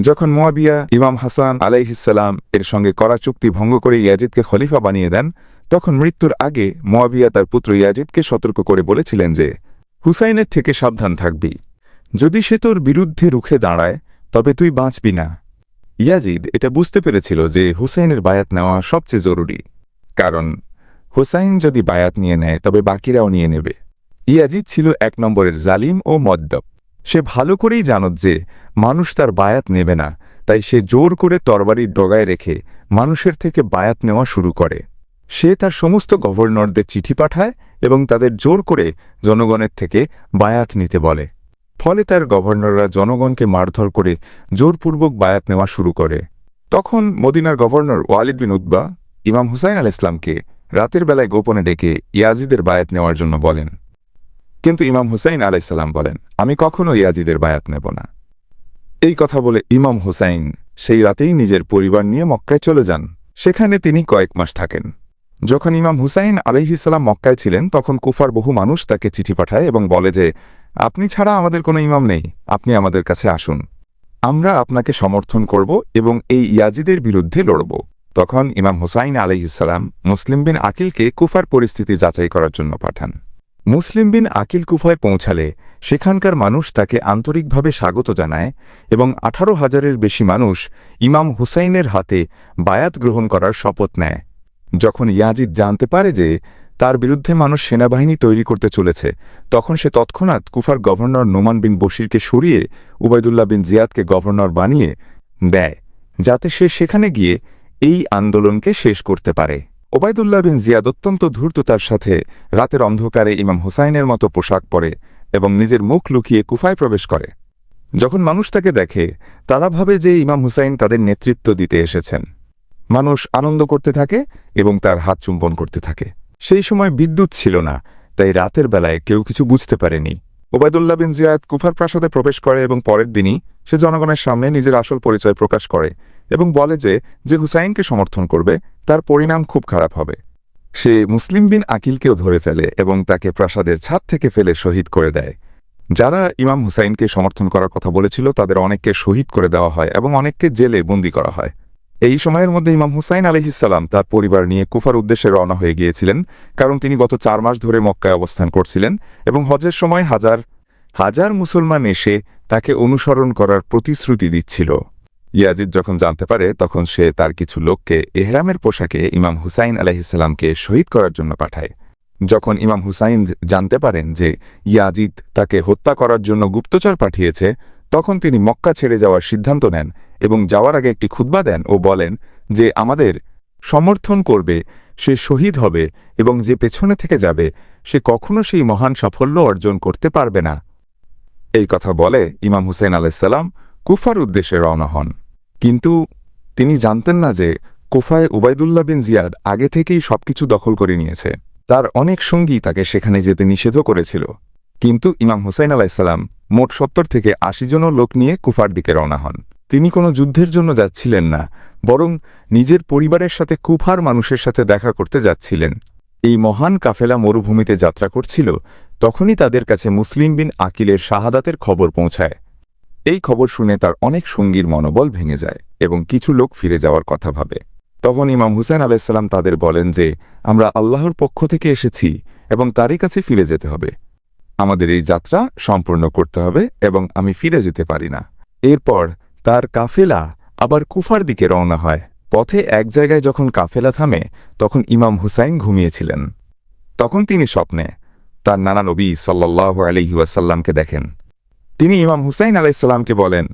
যখন মোয়াবিয়া ইমাম হাসান আলাইহিসাল্লাম এর সঙ্গে করা চুক্তি ভঙ্গ করে ইয়াজিদকে খলিফা বানিয়ে দেন, তখন মৃত্যুর আগে মোয়াবিয়া তার পুত্র ইয়াজিদকে সতর্ক করে বলেছিলেন যে, হুসাইনের থেকে সাবধান থাকবি। যদি সে তোর বিরুদ্ধে রুখে দাঁড়ায়, তবে তুই বাঁচবি না। ইয়াজিদ এটা বুঝতে পেরেছিল যে হুসাইনের বায়াত নেওয়া সবচেয়ে জরুরি। কারণ, হুসাইন যদি বায়াত নিয়ে নেয়, তবে বাকিরাও নিয়ে নেবে। ইয়াজিদ ছিল এক নম্বরের জালিম ও মদ্যপ। সে ভালো করেই জানত যে মানুষ তার বায়াত নেবে না, তাই সে জোর করে তরবারির ডগায় রেখে মানুষের থেকে বায়াত নেওয়া শুরু করে। সে তার সমস্ত গভর্নরদের চিঠি পাঠায় এবং তাদের জোর করে জনগণের থেকে বায়াত নিতে বলে। ফলে তার গভর্নররা জনগণকে মারধর করে জোরপূর্বক বায়াত নেওয়া শুরু করে। তখন মদিনার গভর্নর ওয়ালিদ বিন উদ্বা ইমাম হুসাইন আল ইসলামকে রাতের বেলায় গোপনে ডেকে ইয়াজিদের বায়াত নেওয়ার জন্য বলেন। কিন্তু ইমাম হুসাইন আলাইসাল্লাম বলেন, আমি কখনো ইয়াজিদের বায়াত নেব না। এই কথা বলে ইমাম হুসাইন সেই রাতেই নিজের পরিবার নিয়ে মক্কায় চলে যান। সেখানে তিনি কয়েক মাস থাকেন। যখন ইমাম হুসাইন আলহিসাল্লাম মক্কায় ছিলেন, তখন কুফার বহু মানুষ তাকে চিঠি পাঠায় এবং বলে যে, আপনি ছাড়া আমাদের কোনো ইমাম নেই। আপনি আমাদের কাছে আসুন। আমরা আপনাকে সমর্থন করব এবং এই ইয়াজিদের বিরুদ্ধে লড়ব। তখন ইমাম হুসাইন আলহিসাল্লাম মুসলিম বিন আকিলকে কুফার পরিস্থিতি যাচাই করার জন্য পাঠান। মুসলিম বিন আকিল কুফায় পৌঁছালে সেখানকার মানুষ তাকে আন্তরিকভাবে স্বাগত জানায় এবং আঠারো হাজারের বেশি মানুষ ইমাম হুসাইনের হাতে বায়াত গ্রহণ করার শপথ নেয়। যখন ইয়াজিদ জানতে পারে যে তার বিরুদ্ধে মানুষ সেনাবাহিনী তৈরি করতে চলেছে, তখন সে তৎক্ষণাৎ কুফার গভর্নর নোমান বিন বশিরকে সরিয়ে উবায়দুল্লাহ বিন জিয়াদকে গভর্নর বানিয়ে দেয়, যাতে সে সেখানে গিয়ে এই আন্দোলনকে শেষ করতে পারে। ওবায়দুল্লাহ বিন জিয়াদ অত্যন্ত ধূর্ততার সাথে রাতের অন্ধকারে ইমাম হুসাইনের মতো পোশাক পরে এবং নিজের মুখ লুকিয়ে কুফায় প্রবেশ করে। যখন মানুষ তাকে দেখে, তারা ভাবে যে ইমাম হুসাইন তাদের নেতৃত্ব দিতে এসেছেন। মানুষ আনন্দ করতে থাকে এবং তার হাত চুম্বন করতে থাকে। সেই সময় বিদ্যুৎ ছিল না, তাই রাতের বেলায় কেউ কিছু বুঝতে পারেনি। ওবায়দুল্লাহ বিন জিয়াদ কুফার প্রাসাদে প্রবেশ করে এবং পরের দিনই সে জনগণের সামনে নিজের আসল পরিচয় প্রকাশ করে এবং বলে যে যে হুসাইনকে সমর্থন করবে, তার পরিণাম খুব খারাপ হবে। সে মুসলিম বিন আকিলকেও ধরে ফেলে এবং তাকে প্রাসাদের ছাদ থেকে ফেলে শহীদ করে দেয়। যারা ইমাম হুসাইনকে সমর্থন করার কথা বলেছিল, তাদের অনেককে শহীদ করে দেওয়া হয় এবং অনেককে জেলে বন্দী করা হয়। এই সময়ের মধ্যে ইমাম হুসাইন আলহিসাল্লাম তার পরিবার নিয়ে কুফার উদ্দেশ্যে রওনা হয়ে গিয়েছিলেন, কারণ তিনি গত চার মাস ধরে মক্কায় অবস্থান করছিলেন এবং হজের সময় হাজার হাজার মুসলমান এসে তাকে অনুসরণ করার প্রতিশ্রুতি দিচ্ছিল। ইয়াজিদ যখন জানতে পারে, তখন সে তার কিছু লোককে এহরামের পোশাকে ইমাম হুসাইন আলাহিসাল্লামকে শহীদ করার জন্য পাঠায়। যখন ইমাম হুসাইন জানতে পারেন যে ইয়াজিদ তাকে হত্যা করার জন্য গুপ্তচর পাঠিয়েছে, তখন তিনি মক্কা ছেড়ে যাওয়ার সিদ্ধান্ত নেন এবং যাওয়ার আগে একটি খুতবা দেন ও বলেন যে, আমাদের সমর্থন করবে, সে শহীদ হবে এবং যে পেছনে থেকে যাবে, সে কখনো সেই মহান সাফল্য অর্জন করতে পারবে না। এই কথা বলে ইমাম হুসেন আলাইসাল্লাম কুফার উদ্দেশ্যে রওনা হন। কিন্তু তিনি জানতেন না যে কোফায় উবায়দুল্লাহ বিন জিয়াদ আগে থেকেই সবকিছু দখল করে নিয়েছে। তার অনেক সঙ্গী তাকে সেখানে যেতে নিষেধ করেছিল। কিন্তু ইমাম হুসাইন আলাইসাল্লাম মোট সত্তর থেকে আশি জন লোক নিয়ে কুফার দিকে রওনা হন। তিনি কোনো যুদ্ধের জন্য যাচ্ছিলেন না, বরং নিজের পরিবারের সাথে কুফার মানুষের সাথে দেখা করতে যাচ্ছিলেন। এই মহান কাফেলা মরুভূমিতে যাত্রা করছিল, তখনই তাদের কাছে মুসলিম বিন আকিলের শাহাদাতের খবর পৌঁছায়। এই খবর শুনে তার অনেক সঙ্গীর মনোবল ভেঙে যায় এবং কিছু লোক ফিরে যাওয়ার কথা ভাবে। তখন ইমাম হুসেন আলাইসাল্লাম তাদের বলেন যে, আমরা আল্লাহর পক্ষ থেকে এসেছি এবং তারই কাছে ফিরে যেতে হবে। আমাদের এই যাত্রা সম্পূর্ণ করতে হবে এবং আমি ফিরে যেতে পারি না। এরপর তার কাফেলা আবার কুফার দিকে রওনা হয়। পথে এক জায়গায় যখন কাফেলা থামে, তখন ইমাম হুসাইন ঘুমিয়েছিলেন। তখন তিনি স্বপ্নে তার নানা নবী সাল্লাহ আলহিউসাল্লামকে দেখেন। তিনি ইমাম হুসাইন আলাইসাল্লামকে বলেন।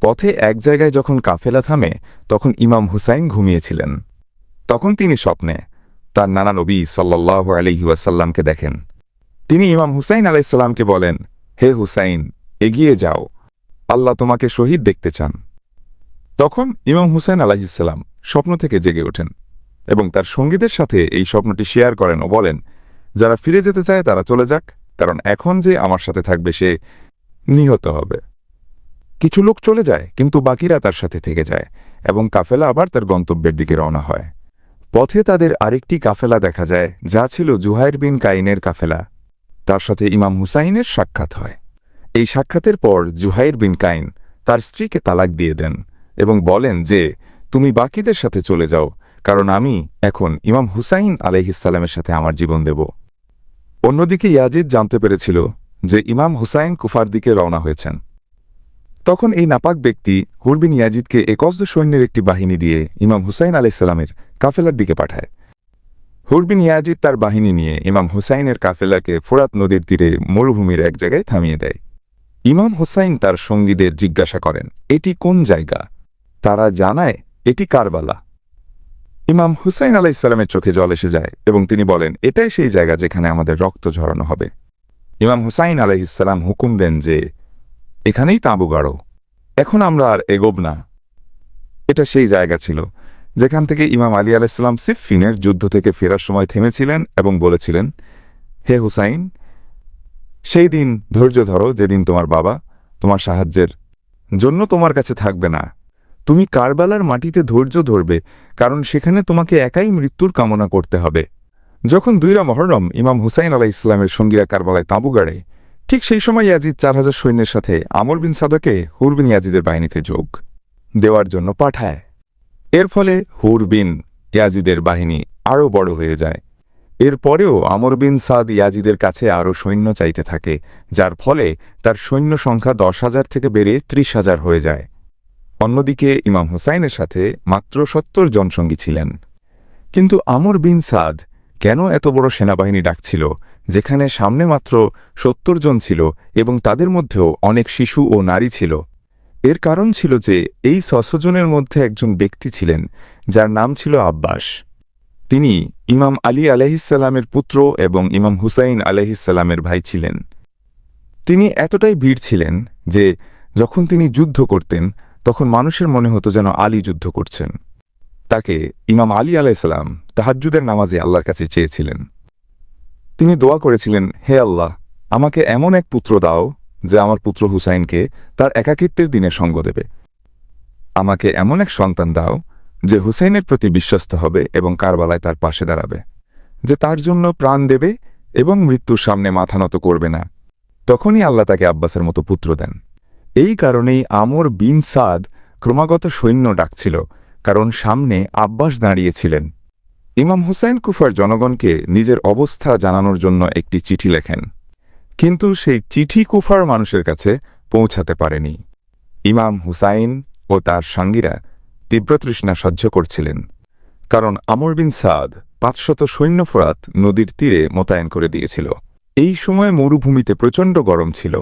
পথে এক জায়গায় যখন কাফেলা থামে, তখন ইমাম হুসাইন ঘুমিয়েছিলেন। তখন তিনি স্বপ্নে তার নানা নবী সাল্লাহ আলহিউসাল্লামকে দেখেন। তিনি ইমাম হুসাইন আলাইসাল্লামকে বলেন, হে হুসাইন, এগিয়ে যাও। আল্লাহ তোমাকে শহীদ দেখতে চান। তখন ইমাম হুসাইন আলাহিসাল্লাম স্বপ্ন থেকে জেগে ওঠেন। এবং তার সঙ্গীদের সাথে এই স্বপ্নটি শেয়ার করেন ও বলেন, যারা ফিরে যেতে চায় তারা চলে যাক, কারণ এখন যে আমার সাথে থাকবে সে নিহত হবে। কিছু লোক চলে যায়, কিন্তু বাকিরা তার সাথে থেকে যায় এবং কাফেলা আবার তার গন্তব্যের দিকে রওনা হয়। পথে তাদের আরেকটি কাফেলা দেখা যায়, যা ছিল জুহাইর বিন কাইনের কাফেলা। তার সাথে ইমাম হুসাইনের সাক্ষাৎ হয়। এই সাক্ষাতের পর জুহাইর বিন কাইন তার স্ত্রীকে তালাক দিয়ে দেন এবং বলেন যে, তুমি বাকিদের সাথে চলে যাও কারণ আমি এখন ইমাম হুসাইন আলহিসাল্লামের সাথে আমার জীবন দেব। অন্যদিকে ইয়াজিদ জানতে পেরেছিল যে ইমাম হুসাইন কুফার দিকে রওনা হয়েছেন। তখন এই নাপাক ব্যক্তি হুরবিন ইয়াজিদকে একজদ সৈন্যের একটি বাহিনী দিয়ে ইমাম হুসাইন আলাইসাল্লামের কাফেলার দিকে পাঠায়। হুরবিন ইয়াজিদ তার বাহিনী নিয়ে ইমাম হুসাইনের কাফেলাকে ফোরাত নদীর তীরে মরুভূমির এক জায়গায় থামিয়ে দেয়। ইমাম হুসাইন তার সঙ্গীদের জিজ্ঞাসা করেন, এটি কোন জায়গা? তারা জানায়, এটি কারবালা। ইমাম হুসাইন আলাইসাল্লামের চোখে জল এসে যায় এবং তিনি বলেন, এটাই সেই জায়গা যেখানে আমাদের রক্ত ঝরানো হবে। ইমাম হুসাইন আলাইসাল্লাম হুকুম দেন যে, এখানেই তাঁবু গাড়ো। এখন আমরা আর এগোব না। এটা সেই জায়গা ছিল যেখান থেকে ইমাম আলী আলাইসাল্লাম সিফিনের যুদ্ধ থেকে ফেরার সময় থেমেছিলেন এবং বলেছিলেন, হে হুসাইন, সেই দিন ধৈর্য ধরো, যেদিন তোমার বাবা তোমার সাহায্যের জন্য তোমার কাছে থাকবে না। তুমি কারবালার মাটিতে ধৈর্য ধরবে, কারণ সেখানে তোমাকে একাই মৃত্যুর কামনা করতে হবে। যখন দুইরা মহরম ইমাম হুসাইন আলাহ ইসলামের সঙ্গীরা কারবালায় তাঁবু গাড়ে, ঠিক সেই সময় ইয়াজিদ চার হাজার সৈন্যের সাথে আমর বিন সাদকে হুরবিন ইয়াজিদের বাহিনীতে যোগ দেওয়ার জন্য পাঠায়। এর ফলে হুরবিন ইয়াজিদের বাহিনী আরও বড় হয়ে যায়। এর পরেও আমর বিন সাদ ইয়াজিদের কাছে আরও সৈন্য চাইতে থাকে, যার ফলে তার সৈন্য সংখ্যা দশ হাজার থেকে বেড়ে ত্রিশ হাজার হয়ে যায়। অন্যদিকে ইমাম হুসাইনের সাথে মাত্র সত্তর জনসঙ্গী ছিলেন। কিন্তু আমর বিন সাদ কেন এত বড় সেনাবাহিনী ডাকছিল, যেখানে সামনে মাত্র সত্তর জন ছিল এবং তাদের মধ্যেও অনেক শিশু ও নারী ছিল? এর কারণ ছিল যে এই ছশজনের মধ্যে একজন ব্যক্তি ছিলেন, যার নাম ছিল আব্বাস। তিনি ইমাম আলী আলহিসাল্লামের পুত্র এবং ইমাম হুসাইন আলহিসাল্লামের ভাই ছিলেন। তিনি এতটাই ভিড় ছিলেন যে যখন তিনি যুদ্ধ করতেন তখন মানুষের মনে হতো যেন আলী যুদ্ধ করছেন। তাকে ইমাম আলী আলাইসাল্লাম তাহাজ্জুদের নামাজে আল্লাহর কাছে চেয়েছিলেন। তিনি দোয়া করেছিলেন, হে আল্লাহ, আমাকে এমন এক পুত্র দাও যে আমার পুত্র হুসাইনকে তার একাকিত্বের দিনে সঙ্গ দেবে। আমাকে এমন এক সন্তান দাও যে হুসাইনের প্রতি বিশ্বস্ত হবে এবং কারবালায় তার পাশে দাঁড়াবে, যে তার জন্য প্রাণ দেবে এবং মৃত্যুর সামনে মাথা নত করবে না। তখনই আল্লাহ তাকে আব্বাসের মতো পুত্র দেন। এই কারণেই আমর বিন সাদ ক্রমাগত সৈন্য ডাকছিল, কারণ সামনে আব্বাস দাঁড়িয়েছিলেন। ইমাম হুসাইন কুফার জনগণকে নিজের অবস্থা জানানোর জন্য একটি চিঠি লেখেন, কিন্তু সেই চিঠি কুফার মানুষের কাছে পৌঁছাতে পারেনি। ইমাম হুসাইন ও তার সঙ্গীরা তীব্র তৃষ্ণা সহ্য করছিলেন, কারণ আমর বিন সাদ পাঁচশত সৈন্য ফোরাত নদীর তীরে মোতায়েন করে দিয়েছিল। এই সময় মরুভূমিতে প্রচণ্ড গরম ছিল।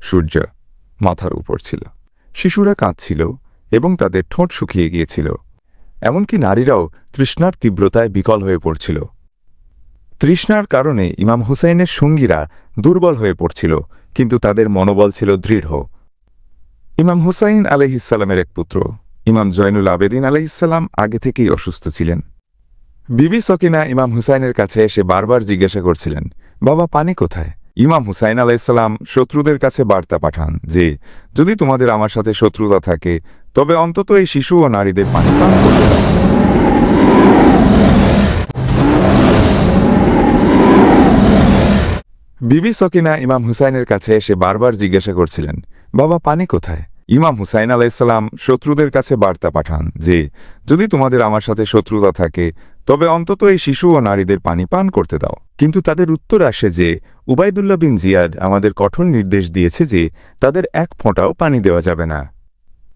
সূর্য মাথার উপর ছিল। শিশুরা কাঁদছিল এবং তাদের ঠোঁট শুকিয়ে গিয়েছিল। এমনকি নারীরাও তৃষ্ণার তীব্রতায় বিকল হয়ে পড়ছিল। তৃষ্ণার কারণে ইমাম হুসাইনের সঙ্গীরা দুর্বল হয়ে পড়ছিল, কিন্তু তাদের মনোবল ছিল দৃঢ়। ইমাম হুসাইন আলহিসাল্লামের এক পুত্র, ইমাম জয়নুল আবেদিন আলহিসাল্লাম আগে থেকেই অসুস্থ ছিলেন। বিবি সকিনা ইমাম হুসাইনের কাছে এসে বারবার জিজ্ঞাসা করছিলেন, বাবা, পানি কোথায়? ইমাম হুসাইন আলাইসাল্লাম শত্রুদের কাছে বার্তা পাঠান যে, যদি তোমাদের আমার সাথে শত্রুতা থাকে, তবে অন্তত এই শিশু ও নারীদের পানি পান বিবি সকিনা ইমাম হুসাইনের কাছে এসে বারবার জিজ্ঞাসা করছিলেন, বাবা, পানি কোথায়? ইমাম হুসাইন আলাইসাল্লাম শত্রুদের কাছে বার্তা পাঠান যে, যদি তোমাদের আমার সাথে শত্রুতা থাকে, তবে অন্তত এই শিশু ও নারীদের পানি পান করতে দাও। কিন্তু তাদের উত্তর আসে যে উবাইদুল্লাহ বিন জিয়াদ আমাদের কঠোর নির্দেশ দিয়েছে যে, তাদের এক ফোঁটাও পানি দেওয়া যাবে না।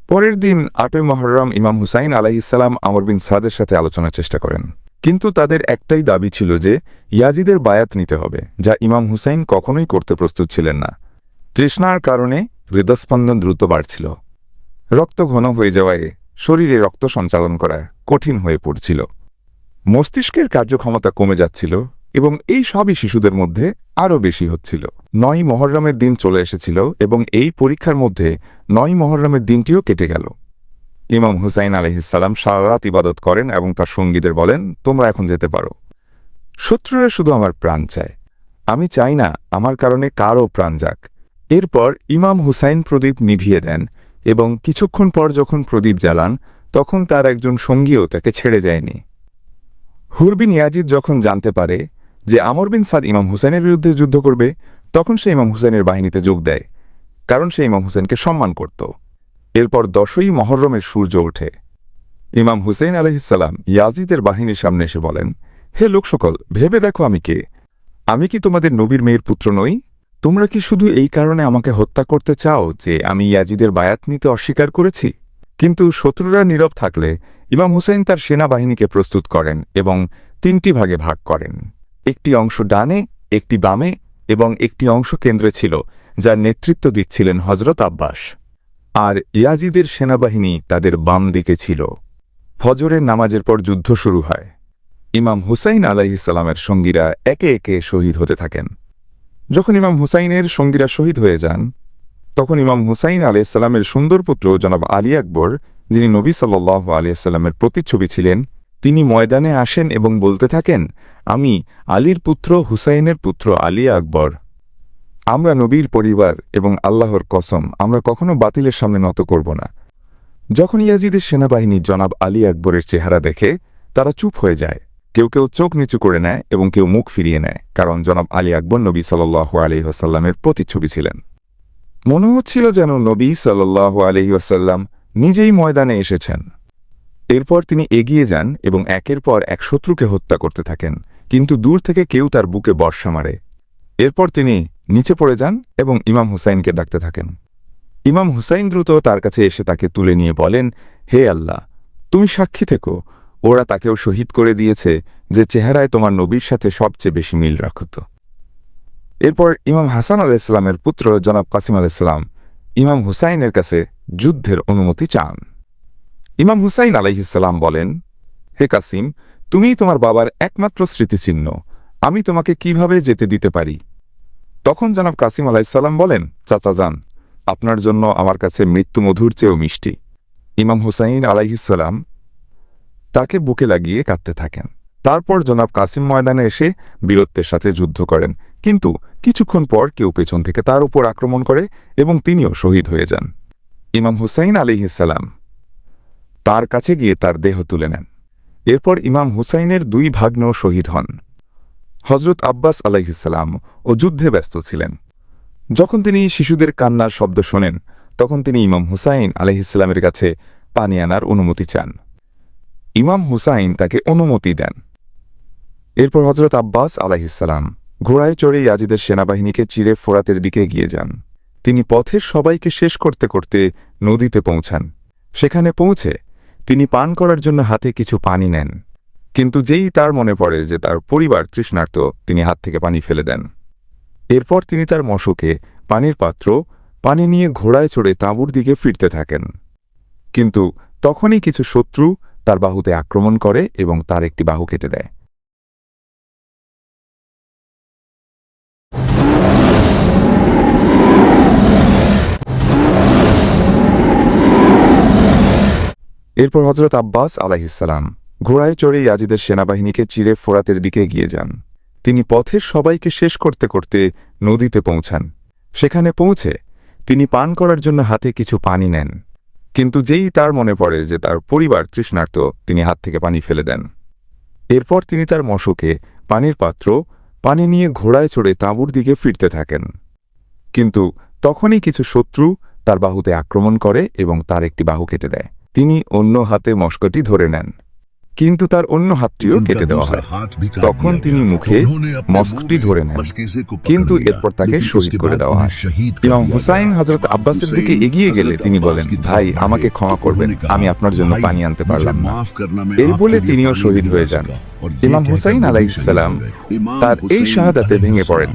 পরের দিন আটই মহরম ইমাম হুসাইন আলাইসাল্লাম আমর বিন সাদের সাথে আলোচনার চেষ্টা করেন। কিন্তু তাদের একটাই দাবি ছিল যে, ইয়াজিদের বায়াত নিতে হবে, যা ইমাম হুসাইন কখনোই করতে প্রস্তুত ছিলেন না। তৃষ্ণার কারণে হৃদস্পন্দন দ্রুত বাড়ছিল। রক্ত ঘন হয়ে যাওয়ায় শরীরে রক্ত সঞ্চালন করা কঠিন হয়ে পড়ছিল। মস্তিষ্কের কার্যক্ষমতা কমে যাচ্ছিল এবং এই সবই শিশুদের মধ্যে আরও বেশি হচ্ছিল। নয় মহরমের দিন চলে এসেছিল এবং এই পরীক্ষার মধ্যে নয় মহরমের দিনটিও কেটে গেল। ইমাম হুসাইন আলহিসাল্লাম সারা রাত ইবাদত করেন এবং তার সঙ্গীদের বলেন, তোমরা এখন যেতে পারো। শত্রুরা শুধু আমার প্রাণ চায়। আমি চাই না আমার কারণে কারও প্রাণ যাক। এরপর ইমাম হুসাইন প্রদীপ নিভিয়ে দেন এবং কিছুক্ষণ পর যখন প্রদীপ জ্বালান, তখন তার একজন সঙ্গীও তাকে ছেড়ে যায়নি। হুরবিন ইয়াজিদ যখন জানতে পারে যে আমর বিন সাদ ইমাম হুসেনের বিরুদ্ধে যুদ্ধ করবে, তখন সে ইমাম হুসেনের বাহিনীতে যোগ দেয়, কারণ সে ইমাম হুসেনকে সম্মান করত। এরপর দশই মহরমের সূর্য ওঠে। ইমাম হুসেন আলহিসাল্লাম ইয়াজিদের বাহিনীর সামনে এসে বলেন, হে লোক সকল ভেবে দেখো আমি কে? আমি কি তোমাদের নবীর মেয়ের পুত্র নই? তোমরা কি শুধু এই কারণে আমাকে হত্যা করতে চাও যে আমি ইয়াজিদের বায়াত নিতে অস্বীকার করেছি? কিন্তু শত্রুরা নীরব থাকলে ইমাম হুসেন তার সেনাবাহিনীকে প্রস্তুত করেন এবং তিনটি ভাগে ভাগ করেন। একটি অংশ ডানে, একটি বামে এবং একটি অংশ কেন্দ্রে ছিল, যার নেতৃত্ব দিচ্ছিলেন হজরত আব্বাস। আর ইয়াজিদের সেনাবাহিনী তাদের বাম দিকে ছিল। ফজরের নামাজের পর যুদ্ধ শুরু হয়। ইমাম হুসাইন আলাইহিসালামের সঙ্গীরা একে একে শহীদ হতে থাকেন। যখন ইমাম হুসাইনের সঙ্গীরা শহীদ হয়ে যান, তখন ইমাম হুসাইন আলাইসাল্লামের সুন্দর পুত্র জনাব আলী আকবর, যিনি নবী সাল্লাহ আলিয়াল্লামের প্রতিচ্ছবি ছিলেন, তিনি ময়দানে আসেন এবং বলতে থাকেন, আমি আলীর পুত্র হুসাইনের পুত্র আলী আকবর। আমরা নবীর পরিবার এবং আল্লাহর কসম, আমরা কখনো বাতিলের সামনে নত করব না। যখন ইয়াজিদের সেনাবাহিনী জনাব আলী আকবরের চেহারা দেখে, তারা চুপ হয়ে যায়। কেউ কেউ চোখ নিচু করে নেয় এবং কেউ মুখ ফিরিয়ে নেয়, কারণ জনাব আলী আকবর নবী সাল্লাহ আলহিহাসাল্লামের প্রতিচ্ছবি ছিলেন। মনে হচ্ছিল যেন নবী সাল্লাহ আলহিহাসাল্লাম নিজেই ময়দানে এসেছেন। এরপর তিনি এগিয়ে যান এবং একের পর এক শত্রুকে হত্যা করতে থাকেন, কিন্তু দূর থেকে কেউ তার বুকে বর্ষা মারে। এরপর তিনি নিচে পড়ে যান এবং ইমাম হুসাইনকে ডাকতে থাকেন। ইমাম হুসাইন দ্রুত তার কাছে এসে তাকে তুলে নিয়ে বলেন, হে আল্লাহ, তুমি সাক্ষী থেকো ওরা তাকেও শহীদ করে দিয়েছে যে চেহারায় তোমার নবীর সাথে সবচেয়ে বেশি মিল রাখত এরপর ইমাম হাসান আলাইসালামের পুত্র জনাব কাসিম আলাইসালাম ইমাম হুসাইনের কাছে যুদ্ধের অনুমতি চান। ইমাম হুসাইন আলাইহিসাল্লাম বলেন, হে কাসিম, তুমিই তোমার বাবার একমাত্র স্মৃতিচিহ্ন। আমি তোমাকে কীভাবে যেতে দিতে পারি? তখন জনাব কাসিম আলাইসাল্লাম বলেন, চাচা যান, আপনার জন্য আমার কাছে মৃত্যু মধুর চেয়েও মিষ্টি। ইমাম হুসাইন আলাইহিসাল্লাম তাকে বুকে লাগিয়ে কাঁদতে থাকেন। তারপর জনাব কাসিম ময়দানে এসে বীরত্বের সাথে যুদ্ধ করেন, কিন্তু কিছুক্ষণ পর কেউ পেছন থেকে তার উপর আক্রমণ করে এবং তিনিও শহীদ হয়ে যান। ইমাম হুসাইন আলিহিসাল্লাম তার কাছে গিয়ে তার দেহ তুলে নেন। এরপর ইমাম হুসাইনের দুই ভাগ্নও শহীদ হন। হজরত আব্বাস আলাইহিসাল্লাম ও যুদ্ধে ব্যস্ত ছিলেন। যখন তিনি শিশুদের কান্নার শব্দ শোনেন, তখন তিনি ইমাম হুসাইন আলাইহিসাল্লামের কাছে পানি আনার অনুমতি চান। ইমাম হুসাইন তাকে অনুমতি দেন। এরপর হজরত আব্বাস আলাইহিসাল্লাম ঘোড়ায় চড়ে ইয়াজিদের সেনাবাহিনীকে চিরে ফোরাতের দিকে এগিয়ে যান। তিনি পথের সবাইকে শেষ করতে করতে নদীতে পৌঁছান। সেখানে পৌঁছে তিনি পান করার জন্য হাতে কিছু পানি নেন। কিন্তু যেই তার মনে পড়ে যে তার পরিবার তৃষ্ণার্ত, তিনি হাত থেকে পানি ফেলে দেন। এরপর তিনি তার মশকে, পানির পাত্র, পানি নিয়ে ঘোড়ায় চড়ে তাঁবুর দিকে ফিরতে থাকেন। কিন্তু তখনই কিছু শত্রু তার বাহুতে আক্রমণ করে এবং তার একটি বাহু কেটে দেয়। এরপর হজরত আব্বাস আলাহিসাল্লাম ঘোড়ায় চড়ে ইয়াজিদের সেনাবাহিনীকে চিরে ফোরাতের দিকে এগিয়ে যান। তিনি পথের সবাইকে শেষ করতে করতে নদীতে পৌঁছান। সেখানে পৌঁছে তিনি পান করার জন্য হাতে কিছু পানি নেন। কিন্তু যেই তার মনে পড়ে যে তার পরিবার তৃষ্ণার্ত, তিনি হাত থেকে পানি ফেলে দেন। এরপর তিনি তার মশকে, পানির পাত্র, পানি নিয়ে ঘোড়ায় চড়ে তাঁবুর দিকে ফিরতে থাকেন। কিন্তু তখনই কিছু শত্রু তার বাহুতে আক্রমণ করে এবং তার একটি বাহু কেটে দেয়। তিনি অন্য হাতে মস্কটি ধরে নেন। কিন্তু তার অন্য হাতটিও কেটে দেওয়া হয়। তখন তিনি মুখে মস্কটি ধরে নেন কিন্তু এরপর তাকে শহীদ করে দেওয়া হয়। ইমাম হুসাইন হজরত আব্বাসের দিকে এগিয়ে গেলে তিনি বলেন ভাই আমাকে ক্ষমা করবেন আমি আপনার জন্য পানি আনতে পারলাম না। এই বলে তিনিও শহীদ হয়ে যান। ইমাম হুসাইন আলাইসালাম তার এই শাহাদাতে ভেঙে পড়েন।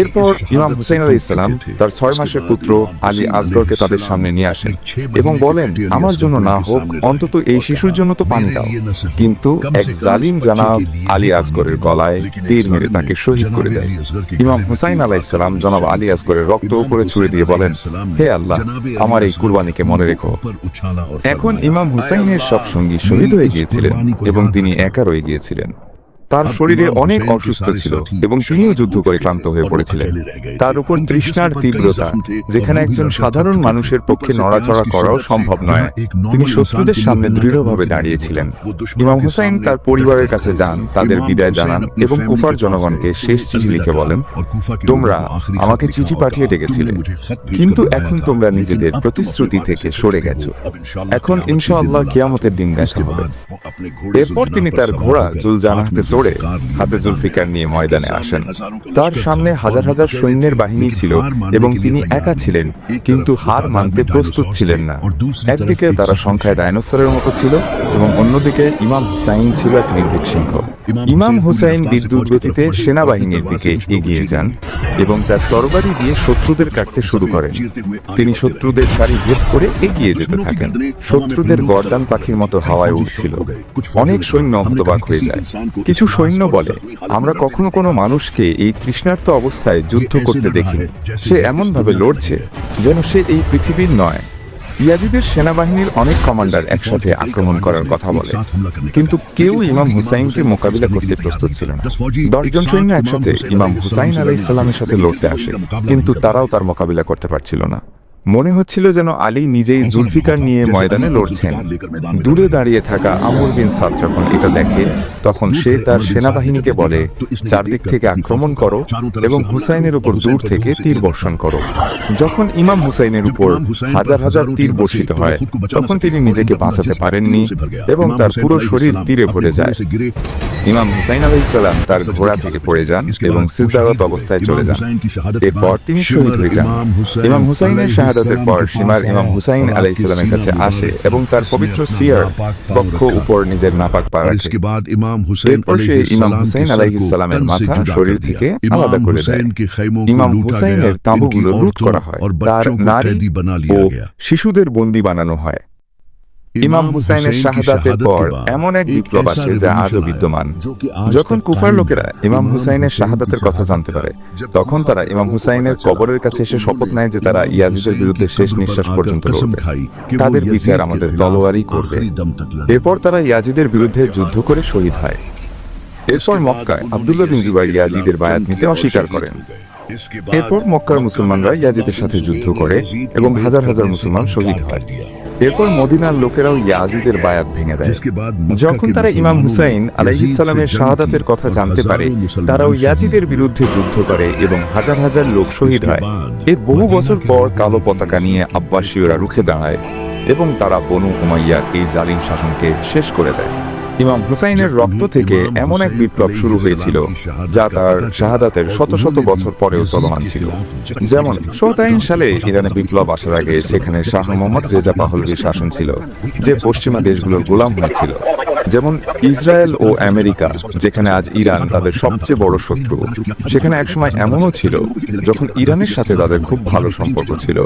এরপর ইমাম হুসাইন আলাই ইসলাম তার ছয় মাসের পুত্র আলী আসগরকে তাদের সামনে নিয়ে আসেন এবং বলেন আমার জন্য না হোক অন্তত এই শিশুর জন্য তো পানি দাও। কিন্তু এক জালিম জানাব আলী আসগরের গলায় তীর মেরে তাকে শহীদ করে দেয়। ইমাম হুসাইন আলাহ ইসলাম জনাব আলী আসগরের রক্ত উপরে ছুড়ে দিয়ে বলেন হে আল্লাহ আমার এই কুরবানিকে মনে রেখো। এখন ইমাম হুসাইনের সব সঙ্গী শহীদ হয়ে গিয়েছিলেন এবং তিনি একা রয়ে গিয়েছিলেন। তার শরীরে অনেক অসুস্থ ছিল এবং তিনিও যুদ্ধ করে ক্লান্ত হয়ে পড়েছিলেন। তার উপর তৃষ্ণার তীব্রতা যেখানে একজন সাধারণ মানুষের পক্ষে নড়াচড়া করাও সম্ভব নয়। তিনি শত্রুদের সামনে দৃঢ়ভাবে দাঁড়িয়েছিলেন। ইমাম হুসাইন তার পরিবারের কাছে যান তাদের বিদায় জানান এবং কুফার জনগণকে শেষ চিঠি লিখে বলেন তোমরা আমাকে চিঠি পাঠিয়ে ডেকেছিলে কিন্তু এখন তোমরা নিজেদের প্রতিশ্রুতি থেকে সরে গেছো। এখন ইনশাআল্লাহ কিয়ামতের দিন দেখা হবে এরপর তিনি তার ঘোড়া জুলজানাহাতে চড়ে হাতে জুলফিকার নিয়ে ময়দানে আসেন। তার সামনে হাজার হাজার সৈন্যের বাহিনী ছিল এবং তিনি একা ছিলেন, কিন্তু হার মানতে প্রস্তুত ছিলেন না। একদিকে তারা সংখ্যায় ডাইনোসরের মতো ছিল এবং অন্যদিকে ইমাম হুসাইন ছিল এক নির্ভীক সিংহ। ইমাম হুসাইন বিদ্যুৎ গতিতে সেনাবাহিনীর দিকে এগিয়ে যান এবং তার তরবারি দিয়ে শত্রুদের কাটতে শুরু করেন। তিনি শত্রুদের সারি ভেদ করে এগিয়ে যেতে থাকেন। শত্রুদের গর্দান পাখির মতো হাওয়ায় উঠছিল অনেক সৈন্য হতবাক হয়ে যায়। কিছু সৈন্য বলে, আমরা কখনো কোনো মানুষকে এই তৃষ্ণার্ত অবস্থায় যুদ্ধ করতে দেখিনি। সে এমনভাবে লড়ছে যেন সে এই পৃথিবীর নয়। ইয়াজিদের সেনাবাহিনীর অনেক কমান্ডার একসাথে আক্রমণ করার কথা বলে, কিন্তু কেউ ইমাম হুসাইনকে মোকাবিলা করতে প্রস্তুত ছিল না। দশজন সৈন্য একসাথে ইমাম হুসাইন আলাই ইসলামের সাথে লড়তে আসে, কিন্তু তারাও তার মোকাবিলা করতে পারছিল না। মনে হচ্ছিল যেন আলী নিজেই জুলফিকার নিয়ে ময়দানে লড়ছেন। দূরে দাঁড়িয়ে থাকা আমর বিন সাদ যখন এটা দেখে তখন সে তার সেনাবাহিনীকে বলে চারদিক থেকে আক্রমণ করো এবং হুসাইনের উপর দূর থেকে তীর বর্ষণ করো। যখন ইমাম হুসাইনের উপর হাজার হাজার তীর বর্ষিত হয় তখন তিনি নিজেকে বাঁচাতে পারেননি এবং তার পুরো শরীর তীরে ভরে যায়। ইমাম হুসাইন আলাই ইসলাম তার ঘোড়া থেকে পড়ে যান এবং সিজদাবাদ অবস্থায় চলে যান। এরপর তিনি শহীদ হয়ে যান। ইমাম হুসাইনের শাহাদাতের পর সীমার ইমাম হুসাইন আলাই ইসলামের কাছে আসে এবং তার পবিত্র সিয়ার পক্ষ উপর নিজের নাপাক পা রাখে। এরপর সে ইমাম হুসাইন আলাইহি ইসলামের মাথা শরীর থেকে আলাদা করে দেয়। ইমাম হুসাইনের তাঁবুগুলো লুট করা হয়। তার নারী ও শিশুদের বন্দি বানানো হয়। ইমাম হুসাইনের শাহাদাতের পর এমন এক বিপ্লব আসে যা আজও বিদ্যমান। যখন কুফার লোকেরা ইমাম হুসাইনের শাহাদাতের কথা জানতে পারে। তখন তারা ইমাম হুসাইনের কবরের কাছে এসে শপথ নেয় যে তারা ইয়াজিদের বিরুদ্ধে শেষ নিঃশ্বাস পর্যন্ত লড়বে তাদের বিচার আমাদের তলোয়ারই করবে। এরপর তারা ইয়াজিদের বিরুদ্ধে যুদ্ধ করে শহীদ হয়। এরপর মক্কায় আব্দুল্লাহ বিন জুবাইর ইয়াজিদের বায়াত নিতে অস্বীকার করেন। এরপর মক্কার মুসলমানরা ইয়াজিদের সাথে যুদ্ধ করে এবং হাজার হাজার মুসলমান শহীদ হয় এরপর মদিনার লোকেরাও ইয়াজিদের বায়াত ভেঙে দেয়। যখন তারা ইমাম হুসাইন আলাইহিসসালামের শাহাদাতের কথা জানতে পারে তারাও ইয়াজিদের বিরুদ্ধে যুদ্ধ করে এবং হাজার হাজার লোক শহীদ হয়। এর বহু বছর পর কালো পতাকা নিয়ে আব্বাসীয়রা রুখে দাঁড়ায় এবং তারা বনু উমাইয়ার এই জালিম শাসনকে শেষ করে দেয়। ইমাম হুসাইনের রক্ত থেকে এমন এক বিপ্লব শুরু হয়েছিল যা তার শাহাদাতের শত শত বছর পরেও চলমান ছিল। যেমন শোতাইন সালে ইরানে বিপ্লব আসার আগে সেখানে শাহ মোহাম্মদ রেজা পাহলভির শাসন ছিল যে পশ্চিমা দেশগুলোর গোলাম হয়েছিল। যেমন ইসরায়েল ও আমেরিকা যেখানে আজ ইরান তাদের সবচেয়ে বড় শত্রু সেখানে একসময় এমনও ছিল যখন ইরানের সাথে তাদের খুব ভালো সম্পর্ক ছিল।